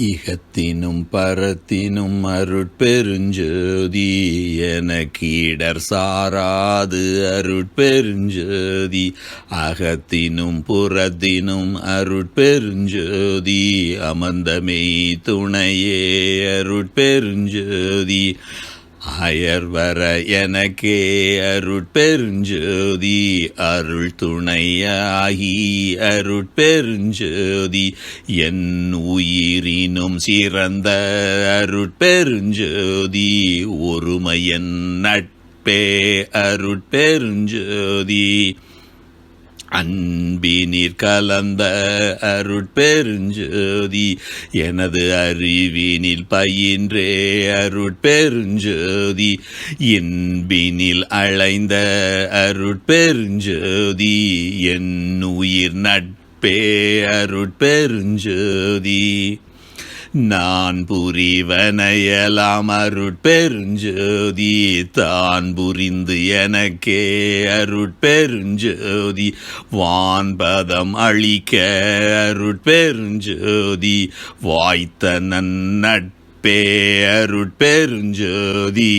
இகத்தினும் பரத்தினும் அருட்பெருஞ்சோதி எனக்கீடர் சாராது அருட்பெருஞ்சோதி. அகத்தினும் புறத்தினும் அருட்பெருஞ்சோதி அமர்ந்தமை துணையே அருட்பெருஞ்சோதி. அயர் வர எனக்கே அருட்பெருஞ்சோதி அருள் துணையாகி அருட்பெருஞ்சோதி என் உயிரினும் சிறந்த அருட்பெருஞ்சோதி ஒருமையன் நட்பே அருட்பெருஞ்சோதி. அன்பினீர் கலந்த அருட்பெருஞ்சோதி எனது அறிவினில் பயின்றே அருட்பெருஞ்சோதி இன்பினில் அழைந்த அருட்பெருஞ்சோதி என் உயிர் நட்பே அருட்பெருஞ்சோதி. நான் புரிவனையலாம் அருட்பெருஞ்சோதி தான் புரிந்து எனக்கே அருட்பெருஞ்சோதி வான்பதம் அழிக்க அருட்பெருஞ்சோதி வாய்த்த நன்னட்பே அருட்பெருஞ்சோதி.